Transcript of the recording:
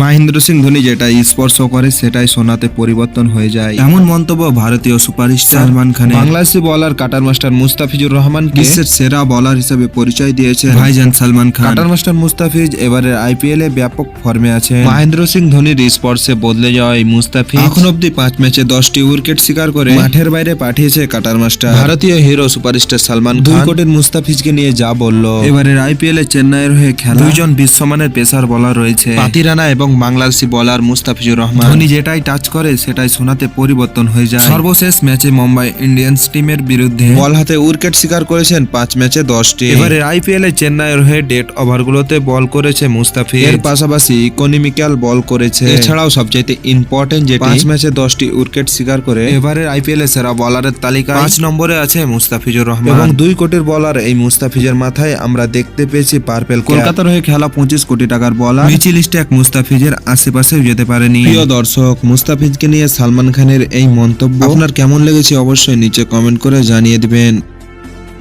মহেন্দ্র সিং ধোনি যেটা স্পর্শ করে সেটাই সোনাতে পরিবর্তন হয়ে যায়। এমন মন্তব্য ভারতীয় সুপারস্টার সালমান খানের। বাংলাদেশি বলার কাটার মাস্টার মুস্তাফিজুর রহমান বিশ্বের সেরা বলার হিসেবে পরিচয় দিয়েছে ভাইজান সালমান খান। কাটার মাস্টার মুস্তাফিজ এবারের আইপিএল এ ব্যাপক ফর্মে আছে মহেন্দ্র সিং ধোনির স্পর্শে বদলে যাওয়া এই মুস্তাফিজ। এখন অব্দি পাঁচ ম্যাচে দশটি উইকেট শিকার করে মাঠের বাইরে পাঠিয়েছে কাটার মাস্টার। ভারতীয় হিরো সুপারস্টার সালমান খান। দুই কোটির মুস্তাফিজকে নিয়ে যা বলল। এবারের আইপিএল এ চেন্নাইয়ের হয়ে খেলা। দুইজন বিশ্বমানের পেসার বলার রয়েছে। পাতি রানা এবং বাংলাদেশি বলার মুস্তাফিজুর রহমান। ধোনি যেটাই টাচ করে সেটাই সোনাতে পরিবর্তন হয়ে যায়। সর্বশেষ ম্যাচে মুম্বাই ইন্ডিয়ান্স টিমের বিরুদ্ধে বল হাতে উইকেট শিকার করেছেন পাঁচ ম্যাচে দশটি। এবারে আইপিএল এ চেন্নাইয়ের হয়ে ডেট ওভারগুলোতে বল করেছে মুস্তাফিজ। এর পাশাপাশি ইকোনমিক্যাল বল করেছে। এছাড়াও সবচেয়ে ইম্পর্টেন্ট যেটি পাঁচ ম্যাচে দশটি উইকেট শিকার করে এবারের আইপিএল এ সেরা বলারের তালিকা পাঁচ নম্বরে আছে মুস্তাফিজুর রহমান। এবং দুই কোটির বলার এই মুস্তাফিজের মাথায় আমরা দেখতে পেয়েছি পার্পেল কলকাতার হয়ে খেলা পঁচিশ কোটি টাকার বলার মিচিল স্ট্যাক মুস্তাফিজের আশেপাশেও যেতে পারেনি। প্রিয় দর্শক, মুস্তাফিজকে নিয়ে সালমান খানের এই মন্তব্য। আপনার কেমন লেগেছে অবশ্যই নিচে কমেন্ট করে জানিয়ে দিবেন।